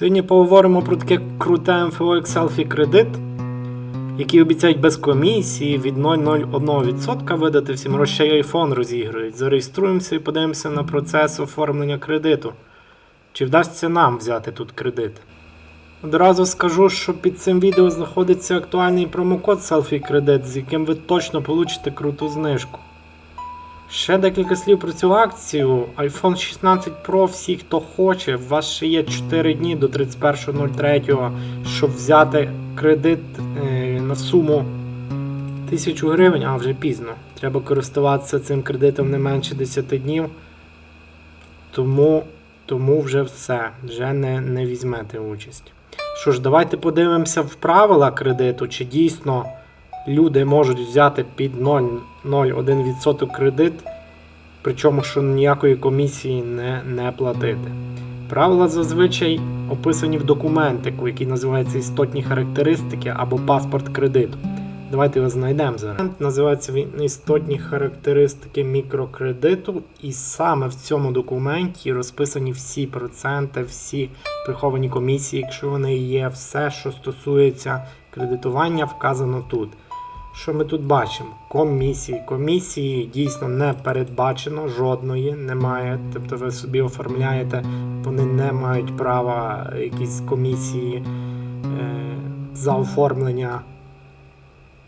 Сьогодні поговоримо про таке круте як Selfie кредит, який обіцяють без комісії від 0,01% видати всім грошей iPhone розігрують. Зареєструємося і подивимося на процес оформлення кредиту. Чи вдасться нам взяти тут кредит? Одразу скажу, що під цим відео знаходиться актуальний промокод Selfie Credit, з яким ви точно получите круту знижку. Ще декілька слів про цю акцію. iPhone 16 Pro, всі, хто хоче, у вас ще є 4 дні до 31.03, щоб взяти кредит е, на суму 1000 гривень, а вже пізно. Треба користуватися цим кредитом не менше 10 днів. Тому, тому вже все, вже не, не візьмете участь. Що ж, давайте подивимося в правила кредиту, чи дійсно люди можуть взяти під 0,01% кредит, причому що ніякої комісії не, не платити. Правила зазвичай описані в документику, який називається істотні характеристики або паспорт кредиту. Давайте його знайдемо зараз. Називається він істотні характеристики мікрокредиту, і саме в цьому документі розписані всі проценти, всі приховані комісії, якщо вони є, все, що стосується кредитування, вказано тут. Що ми тут бачимо? Комісії. Комісії дійсно не передбачено, жодної немає. Тобто ви собі оформляєте, вони не мають права якісь комісії е, за оформлення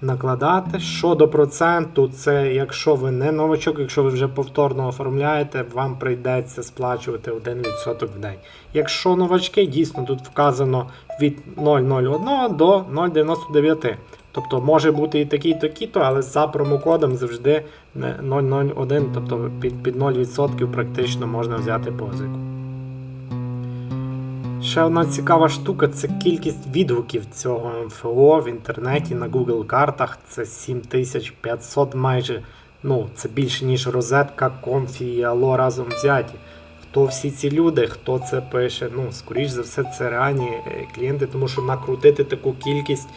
накладати. Щодо проценту, це якщо ви не новачок, якщо ви вже повторно оформляєте, вам прийдеться сплачувати 1% в день. Якщо новачки, дійсно тут вказано від 0,01 до 0,99. Тобто може бути і такі, і такі-то, але за промокодом завжди 0,01, тобто під, під 0% практично можна взяти позику. Ще одна цікава штука це кількість відгуків цього МФО в інтернеті на Google картах. Це 7500 майже. Ну, це більше, ніж розетка, конфі і Алло разом взяті. Хто всі ці люди, хто це пише? Ну, скоріш за все, це реальні е, клієнти, тому що накрутити таку кількість.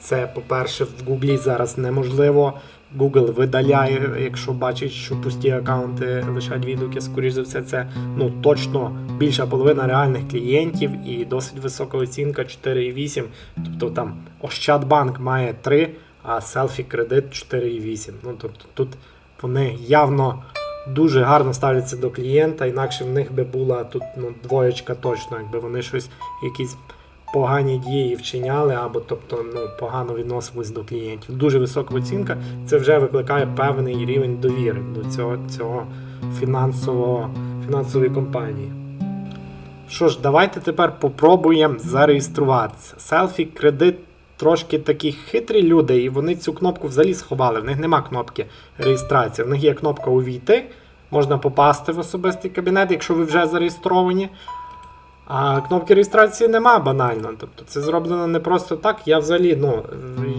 Це, по-перше, в Гуглі зараз неможливо. Google видаляє, якщо бачить, що пусті аккаунти лишають відгуки, скоріш за все, це ну, точно більша половина реальних клієнтів і досить висока оцінка 4,8. Тобто там Ощадбанк має 3, а селфі кредит 4,8. Ну, тобто тут вони явно дуже гарно ставляться до клієнта, інакше в них би була тут ну, двоєчка точно, якби вони щось якісь погані дії вчиняли, або тобто ну, погано відносились до клієнтів. Дуже висока оцінка. Це вже викликає певний рівень довіри до цього, цього фінансового, фінансової компанії. Що ж, давайте тепер попробуємо зареєструватися. Селфі кредит трошки такі хитрі люди, і вони цю кнопку взагалі сховали. В них нема кнопки реєстрації. В них є кнопка Увійти. Можна попасти в особистий кабінет, якщо ви вже зареєстровані. А кнопки реєстрації нема банально. Тобто це зроблено не просто так. Я взагалі, ну,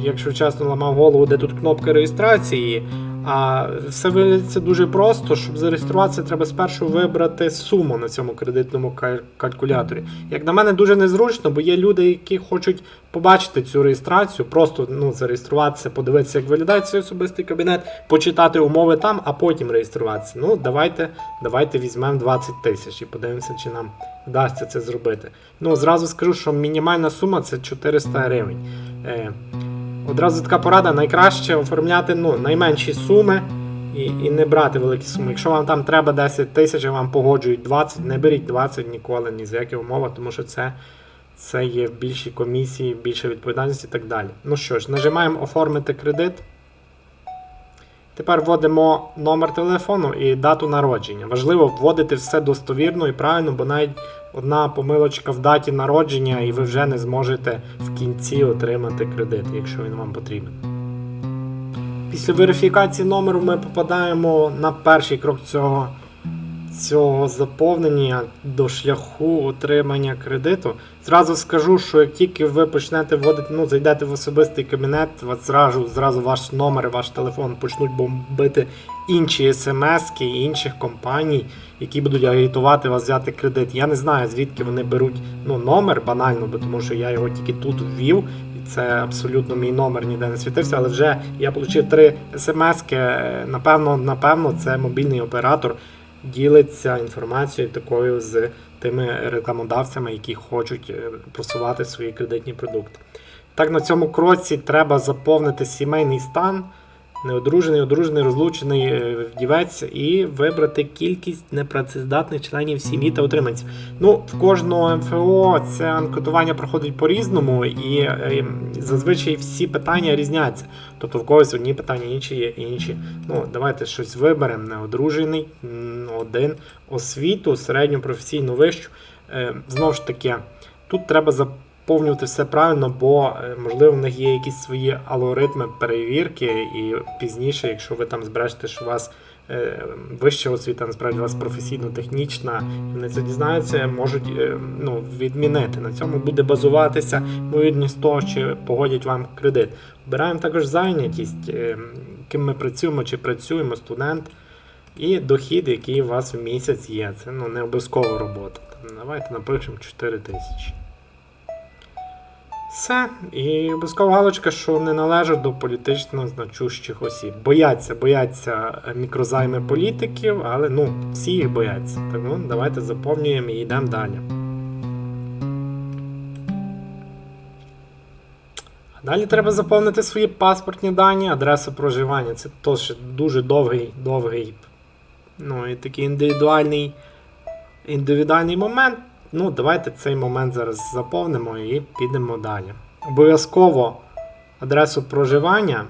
якщо чесно, ламав голову, де тут кнопка реєстрації. А все виявляється дуже просто. Щоб зареєструватися, треба спершу вибрати суму на цьому кредитному калькуляторі. Як на мене, дуже незручно, бо є люди, які хочуть побачити цю реєстрацію, просто ну, зареєструватися, подивитися, як виглядає цей особистий кабінет, почитати умови там, а потім реєструватися. Ну, давайте, давайте візьмемо 20 тисяч і подивимося, чи нам вдасться це зробити. Ну, зразу скажу, що мінімальна сума це 400 гривень. Одразу така порада: найкраще оформляти ну, найменші суми і, і не брати великі суми. Якщо вам там треба 10 тисяч, а вам погоджують 20, не беріть 20 ніколи, ні з яких умов, тому що це, це є більші комісії, більша відповідальність і так далі. Ну що ж, нажимаємо оформити кредит. Тепер вводимо номер телефону і дату народження. Важливо вводити все достовірно і правильно, бо навіть одна помилочка в даті народження, і ви вже не зможете в кінці отримати кредит, якщо він вам потрібен. Після верифікації номеру ми попадаємо на перший крок цього, цього заповнення до шляху отримання кредиту. Зразу скажу, що як тільки ви почнете вводити, ну, зайдете в особистий кабінет, вас зразу, зразу ваш номер, ваш телефон почнуть бомбити інші смски інших компаній, які будуть агітувати вас взяти кредит. Я не знаю, звідки вони беруть ну, номер банально, бо тому що я його тільки тут ввів. і Це абсолютно мій номер ніде не світився, але вже я отримав три смски. Напевно, напевно, це мобільний оператор ділиться інформацією такою з тими рекламодавцями, які хочуть е, просувати свої кредитні продукти. Так, на цьому кроці треба заповнити сімейний стан, неодружений, одружений, розлучений е, вдівець і вибрати кількість непрацездатних членів сім'ї та утриманців. Ну, в кожного МФО це анкетування проходить по-різному, і е, зазвичай всі питання різняться. Тобто в когось одні питання, інші є інші. Ну, давайте щось виберемо. Неодружений, один, освіту, середню професійну вищу. Е, Знову ж таки, тут треба заповнювати все правильно, бо е, можливо в них є якісь свої алгоритми перевірки, і пізніше, якщо ви там збережете, що у вас е, вища освіта, насправді у вас професійно-технічна, вони це дізнаються, можуть е, ну, відмінити. На цьому буде базуватися ймовірність того, чи погодять вам кредит. Обираємо також зайнятість, ким ми працюємо, чи працюємо, студент. І дохід, який у вас в місяць є. Це ну, не обов'язкова робота. Давайте напишемо 4 тисячі. Все. І обов'язкова галочка, що не належать до політично значущих осіб. Бояться, бояться е, мікрозайми політиків, але ну, всі їх бояться. Так ну, давайте заповнюємо і йдемо далі. Далі треба заповнити свої паспортні дані, адресу проживання. Це теж дуже довгий, довгий, ну і такий індивідуальний, індивідуальний момент. Ну, давайте цей момент зараз заповнимо і підемо далі. Обов'язково адресу проживання.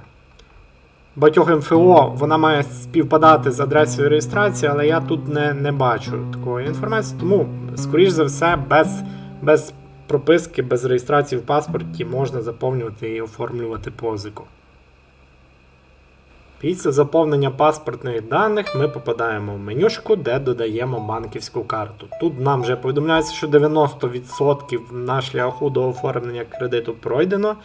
Багатьох МФО вона має співпадати з адресою реєстрації, але я тут не, не бачу такої інформації, тому, скоріш за все, без, без прописки, без реєстрації в паспорті можна заповнювати і оформлювати позику. Після заповнення паспортних даних ми попадаємо в менюшку, де додаємо банківську карту. Тут нам вже повідомляється, що 90% на шляху до оформлення кредиту пройдено.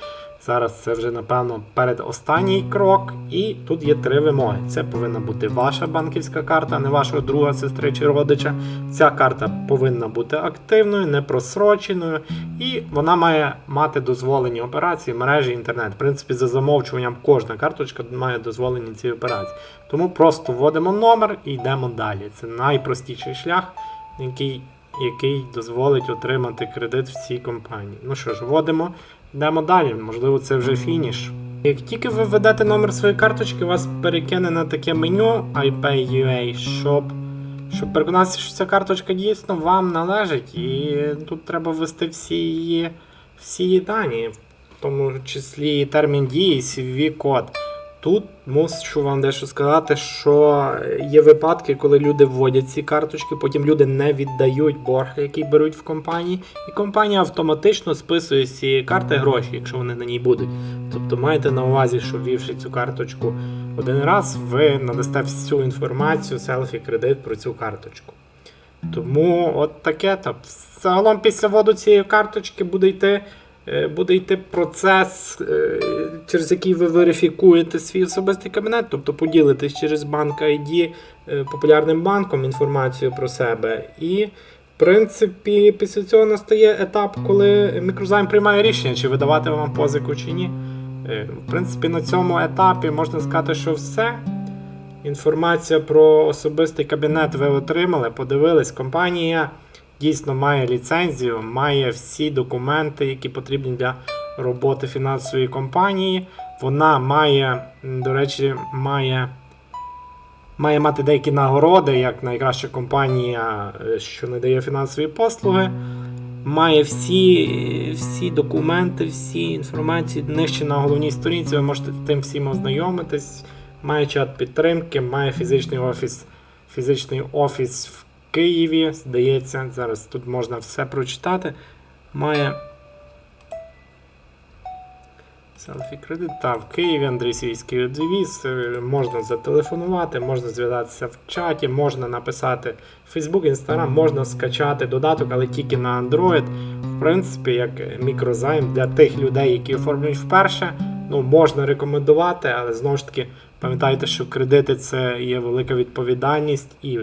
Зараз це вже, напевно, передостанній крок. І тут є три вимоги. Це повинна бути ваша банківська карта, не вашого друга, сестри чи родича. Ця карта повинна бути активною, не просроченою, і вона має мати дозволені операції в мережі інтернет. В принципі, за замовчуванням кожна карточка має дозволені ці операції. Тому просто вводимо номер і йдемо далі. Це найпростіший шлях, який, який дозволить отримати кредит в цій компанії. Ну що ж, вводимо. Йдемо далі, можливо, це вже фініш. Як тільки ви введете номер своєї карточки, вас перекине на таке меню iPay.ua, щоб, щоб переконатися, що ця карточка дійсно вам належить, і тут треба ввести всі її, всі її дані, в тому числі і термін дії, CVV-код. Тут мушу вам дещо сказати, що є випадки, коли люди вводять ці карточки, потім люди не віддають борг, який беруть в компанії, і компанія автоматично списує з цієї карти гроші, якщо вони на ній будуть. Тобто маєте на увазі, що ввівши цю карточку один раз, ви надасте всю інформацію, селфі, кредит про цю карточку. Тому от таке. Загалом після вводу цієї карточки буде йти. Е, Буде йти процес, е, через який ви верифікуєте свій особистий кабінет, тобто поділитесь через банк ID е, популярним банком інформацію про себе. І, в принципі, після цього настає етап, коли мікрозайм приймає рішення, чи видавати вам позику чи ні. В принципі, на цьому етапі можна сказати, що все. Інформація про особистий кабінет ви отримали, подивились. Компанія дійсно має ліцензію, має всі документи, які потрібні для роботи фінансової компанії. Вона має, до речі, має, має мати деякі нагороди, як найкраща компанія, е, що надає фінансові послуги. Має всі, всі документи, всі інформації нижче на головній сторінці. Ви можете тим всім ознайомитись. Має чат підтримки, має фізичний офіс, фізичний офіс в Києві, здається, зараз тут можна все прочитати. Має селфі кредит. Та в Києві Андрій Свійський девіз. Е, Можна зателефонувати, можна зв'язатися в чаті, можна написати в Facebook, Instagram, можна скачати додаток, але тільки на Android. В принципі, як мікрозайм для тих людей, які оформлюють вперше. Ну, можна рекомендувати, але знову ж таки, пам'ятайте, що кредити це є велика відповідальність, і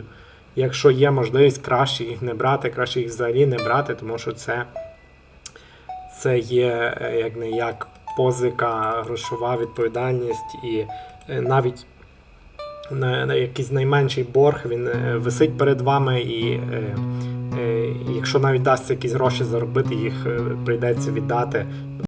якщо є можливість, краще їх не брати, краще їх взагалі не брати, тому що це, це є е, як не як позика, грошова відповідальність, і е, навіть на, якийсь найменший борг він е, висить перед вами і. якщо навіть дасться якісь гроші заробити, їх прийдеться віддати.